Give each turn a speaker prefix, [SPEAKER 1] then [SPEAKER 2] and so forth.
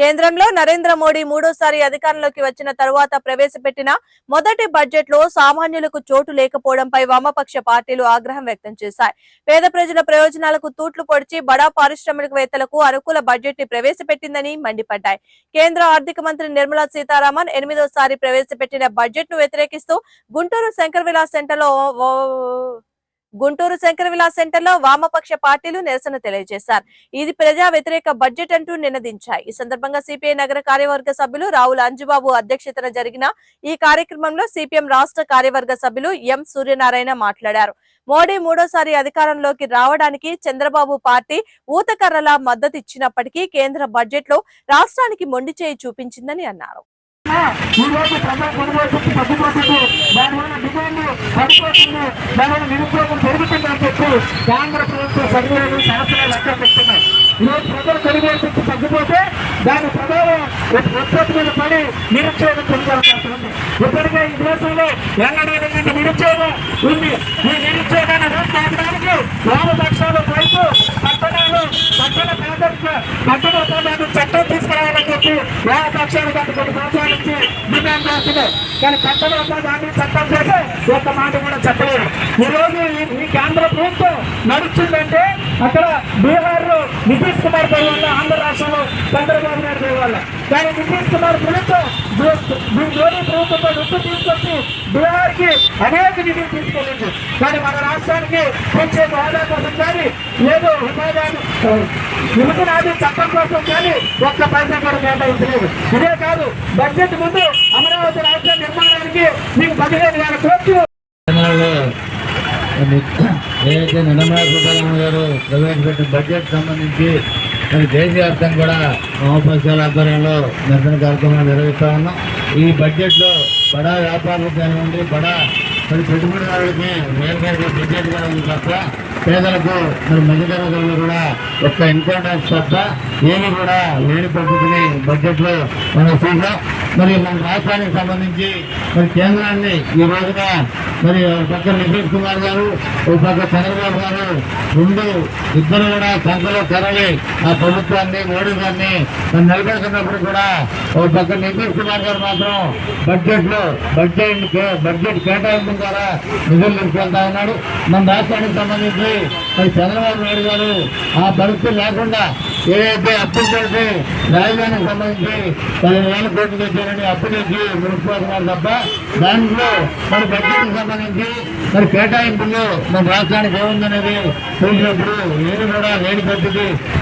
[SPEAKER 1] కేంద్రంలో నరేంద్ర మోడీ మూడోసారి అధికారంలోకి వచ్చిన తరువాత ప్రవేశపెట్టిన మొదటి బడ్జెట్లో సామాన్యులకు చోటు లేకపోవడంపై వామపక్ష పార్టీలు ఆగ్రహం వ్యక్తం చేశాయి. పేద ప్రజల ప్రయోజనాలకు తూట్లు పొడిచి బడా పారిశ్రామికవేత్తలకు అనుకూల బడ్జెట్ని ప్రవేశపెట్టిందని మండిపడ్డాయి. కేంద్ర ఆర్థిక మంత్రి నిర్మలా సీతారామన్ ఎనిమిదోసారి ప్రవేశపెట్టిన బడ్జెట్ను వ్యతిరేకిస్తూ గుంటూరు శంకర్ విలాస్ సెంటర్లో గుంటూరు శంకర విలాస్ సెంటర్లో వామపక్ష పార్టీలు నిరసన తెలియజేశారు. ఇది ప్రజా వ్యతిరేక బడ్జెట్ అంటూ నినదించాయి. ఈ సందర్భంగా సిపిఐ నగర కార్యవర్గ సభ్యులు రావుల అంజుబాబు అధ్యక్షతన జరిగిన ఈ కార్యక్రమంలో సిపిఎం రాష్ట్ర కార్యవర్గ సభ్యులు ఎం సూర్యనారాయణ మాట్లాడారు. మోడీ మూడోసారి అధికారంలోకి రావడానికి చంద్రబాబు పార్టీ ఊతకర్రలా మద్దతు ఇచ్చినప్పటికీ కేంద్ర బడ్జెట్లో రాష్ట్రానికి మొండి చేయి చూపించిందని అన్నారు.
[SPEAKER 2] ఈ రోజు ప్రజా కొనుగోలు తగ్గిపోతుంది దానివల్ల డిమాండ్ పడిపోతుంది దానివల్ల నిరుద్యోగం పెరుగుతుందని చెప్పి కేంద్ర ప్రభుత్వ సర్వేలు సంవత్సరాలు లెక్క పెడుతున్నాయి ఈరోజు రోజు ప్రజల కొనుగోలు శక్తి తగ్గిపోతే దాని ప్రభావం ఉత్పత్తి మీద పడి నిరుద్యోగం పెరుగుతుంది ఇప్పటికే ఈ దేశంలో ఎన్నడైనా నిరుద్యోగం ఉంది. తీసుకురావాలని చెప్పి గత కొన్ని సంవత్సరాల నుంచి డిమాండ్ చేస్తున్నాయి కానీ చట్టం చేసి ఒక్క మాట కూడా చెప్పలేదు. ఈ ఈ- కేంద్ర ప్రభుత్వం నడుస్తుందంటే అక్కడ బీహార్ నితీష్ కుమార్ గారి చంద్రబాబు నాయుడు గారి వల్ల. కానీ నితీష్ కుమార్ ప్రభుత్వం దీని మోడీ ప్రభుత్వంతో నిధులు తీసుకొచ్చి బీహార్కి అనేక నిధులు తీసుకెళ్ళింది. కానీ మన రాష్ట్రానికి ప్రత్యేక హోదా కోసం కానీ ఏదో ఉపాధి విభజనాది చట్టం కోసం కానీ ఒక్క పైసా కూడా కేటాయించలేదు. ఇదే కాదు బడ్జెట్ ముందు అమరావతి రాష్ట్ర నిర్మాణానికి మీకు పదిహేను వేల కోట్లు.
[SPEAKER 3] ఏదైతే నిర్మలా సీతారామన్ గారు ప్రవేశపెట్టిన బడ్జెట్ సంబంధించి మరి దేశవ్యాప్తంగా కూడా వామపక్షాల ఆధ్వర్యంలో నిరసన కార్యక్రమాలు నిర్వహిస్తూ ఉన్నాం. ఈ బడ్జెట్లో బడా వ్యాపారులకు కానివ్వండి బడా మరి పెట్టుబడిదారులకి మేలుగా బడ్జెట్ కూడా ఉంది తప్ప పేదలకు మరి మధ్యతరగతులు కూడా ఒక ఇన్కమ్ ట్యాక్స్ తప్ప ఏమి కూడా లేని పరిస్థితిని బడ్జెట్లో మనం చూసాం. మరి మన రాష్ట్రానికి సంబంధించి మరి కేంద్రాన్ని ఈ రోజున మరి ఒక పక్క నితీష్ కుమార్ గారు ఒక పక్క చంద్రబాబు గారు రెండు ఇద్దరు కూడా సంఖలో కరలి ఆ ప్రభుత్వాన్ని మోడీ గారిని నిలబెడుతున్నప్పుడు కూడా ఒక పక్క నితీష్ కుమార్ గారు మాత్రం బడ్జెట్లో బడ్జెట్ బడ్జెట్ కేటాయింపు ద్వారా నిధులు తీసుకెళ్తా ఉన్నాడు. మన రాష్ట్రానికి సంబంధించి మరి చంద్రబాబు నాయుడు గారు ఆ పరిస్థితి లేకుండా ఏదైతే అప్పులు చేసి రాజధానికి సంబంధించి పదిహేను వేల కోట్లు తెచ్చారని అప్పు తెచ్చి మునిసిపోతున్నారు తప్ప దాంట్లో మన బడ్జెట్కి సంబంధించి మరి కేటాయింపుల్లో మన రాష్ట్రానికి ఏముందనేది చూసినప్పుడు ఏది కూడా లేని పరిస్థితి.